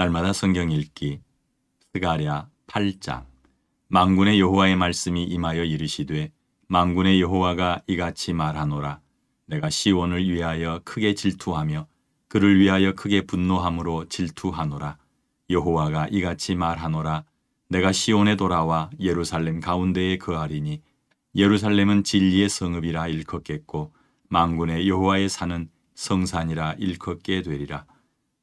날마다 성경 읽기 스가랴 8장 망군의 여호와의 말씀이 임하여 이르시되 망군의 여호와가 이같이 말하노라. 내가 시온을 위하여 크게 질투하며 그를 위하여 크게 분노함으로 질투하노라. 여호와가 이같이 말하노라. 내가 시온에 돌아와 예루살렘 가운데에 거하리니 예루살렘은 진리의 성읍이라 일컫겠고 망군의 여호와의 산은 성산이라 일컫게 되리라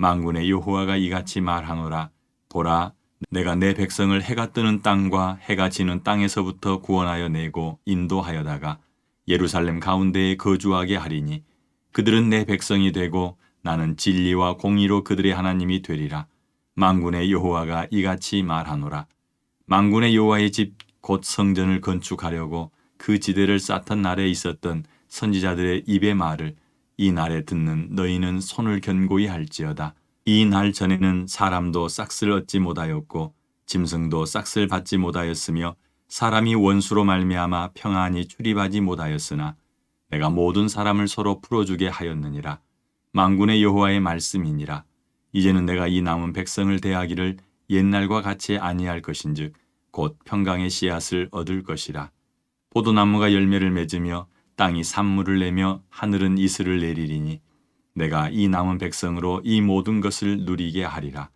망군의 여호와가 이같이 말하노라. 보라 내가 내 백성을 해가 뜨는 땅과 해가 지는 땅에서부터 구원하여 내고 인도하여다가 예루살렘 가운데에 거주하게 하리니 그들은 내 백성이 되고 나는 진리와 공의로 그들의 하나님이 되리라. 망군의 여호와가 이같이 말하노라. 망군의 여호와의 집 곧 성전을 건축하려고 그 지대를 쌓던 날에 있었던 선지자들의 입의 말을 이 날에 듣는 너희는 손을 견고히 할지어다. 이 날 전에는 사람도 싹쓸 얻지 못하였고 짐승도 싹쓸 받지 못하였으며 사람이 원수로 말미암아 평안히 출입하지 못하였으나 내가 모든 사람을 서로 풀어주게 하였느니라. 망군의 여호와의 말씀이니라. 이제는 내가 이 남은 백성을 대하기를 옛날과 같이 아니할 것인즉 곧 평강의 씨앗을 얻을 것이라. 포도나무가 열매를 맺으며 땅이 산물을 내며 하늘은 이슬을 내리리니 내가 이 남은 백성으로 이 모든 것을 누리게 하리라.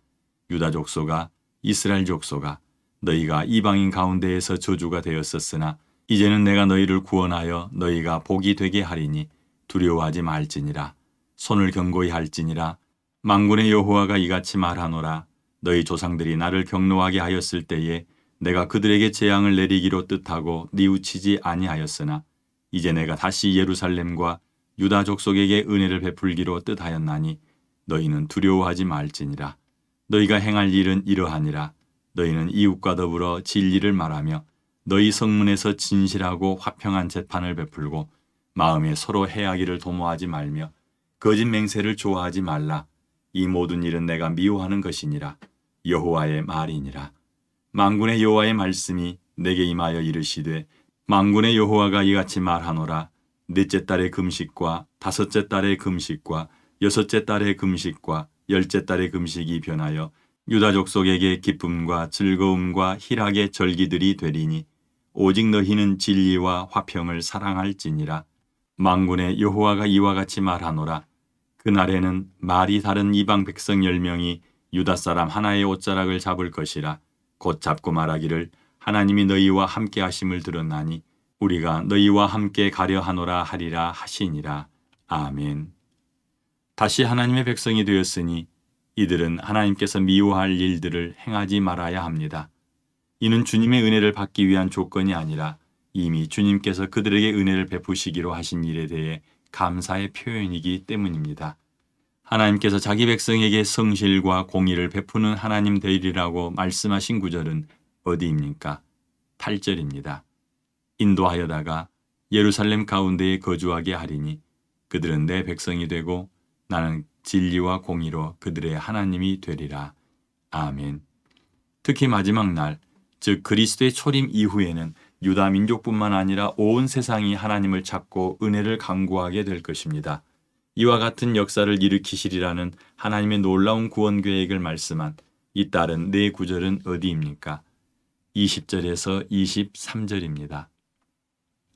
유다 족소가 이스라엘 족소가 너희가 이방인 가운데에서 저주가 되었었으나 이제는 내가 너희를 구원하여 너희가 복이 되게 하리니 두려워하지 말지니라. 손을 견고히 할지니라. 망군의 여호와가 이같이 말하노라. 너희 조상들이 나를 경노하게 하였을 때에 내가 그들에게 재앙을 내리기로 뜻하고 뉘우치지 아니하였으나 이제 내가 다시 예루살렘과 유다 족속에게 은혜를 베풀기로 뜻하였나니 너희는 두려워하지 말지니라. 너희가 행할 일은 이러하니라. 너희는 이웃과 더불어 진리를 말하며 너희 성문에서 진실하고 화평한 재판을 베풀고 마음에 서로 해하기를 도모하지 말며 거짓 맹세를 좋아하지 말라. 이 모든 일은 내가 미워하는 것이니라. 여호와의 말이니라. 망군의 여호와의 말씀이 내게 임하여 이르시되 망군의 여호와가 이같이 말하노라 넷째 달의 금식과 다섯째 달의 금식과 여섯째 달의 금식과 열째 달의 금식이 변하여 유다 족속에게 기쁨과 즐거움과 희락의 절기들이 되리니 오직 너희는 진리와 화평을 사랑할지니라. 망군의 여호와가 이와 같이 말하노라. 그날에는 말이 다른 이방 백성 열 명이 유다 사람 하나의 옷자락을 잡을 것이라. 곧 잡고 말하기를 하나님이 너희와 함께 하심을 들었나니 우리가 너희와 함께 가려 하노라 하리라 하시니라. 아멘. 다시 하나님의 백성이 되었으니 이들은 하나님께서 미워할 일들을 행하지 말아야 합니다. 이는 주님의 은혜를 받기 위한 조건이 아니라 이미 주님께서 그들에게 은혜를 베푸시기로 하신 일에 대해 감사의 표현이기 때문입니다. 하나님께서 자기 백성에게 성실과 공의를 베푸는 하나님 되리라고 말씀하신 구절은 어디입니까? 8절입니다. 인도하여다가 예루살렘 가운데에 거주하게 하리니 그들은 내 백성이 되고 나는 진리와 공의로 그들의 하나님이 되리라. 아멘. 특히 마지막 날, 즉 그리스도의 초림 이후에는 유다 민족뿐만 아니라 온 세상이 하나님을 찾고 은혜를 강구하게 될 것입니다. 이와 같은 역사를 일으키시리라는 하나님의 놀라운 구원 계획을 말씀한 이 딸은 네 구절은 어디입니까? 20절에서 23절입니다.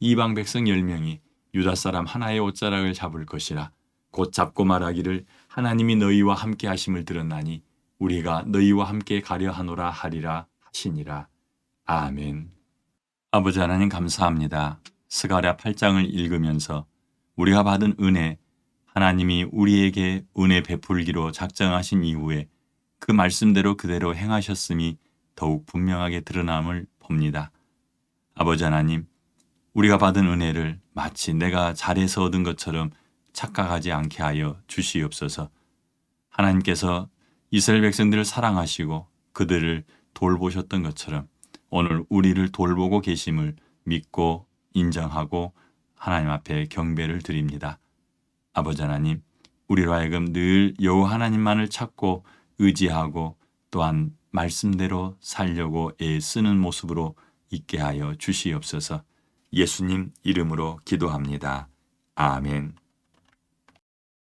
이방 백성 열 명이 유다 사람 하나의 옷자락을 잡을 것이라. 곧 잡고 말하기를 하나님이 너희와 함께 하심을 들었나니 우리가 너희와 함께 가려 하노라 하리라 하시니라. 아멘. 아버지 하나님 감사합니다. 스가랴 8장을 읽으면서 우리가 받은 은혜, 하나님이 우리에게 은혜 베풀기로 작정하신 이후에 그 말씀대로 그대로 행하셨음이 더욱 분명하게 드러남을 봅니다. 아버지 하나님, 우리가 받은 은혜를 마치 내가 잘해서 얻은 것처럼 착각하지 않게 하여 주시옵소서. 하나님께서 이스라엘 백성들을 사랑하시고 그들을 돌보셨던 것처럼 오늘 우리를 돌보고 계심을 믿고 인정하고 하나님 앞에 경배를 드립니다. 아버지 하나님, 우리로 하여금 늘 여호와 하나님만을 찾고 의지하고 또한 말씀대로 살려고 애쓰는 모습으로 있게 하여 주시옵소서. 예수님 이름으로 기도합니다. 아멘.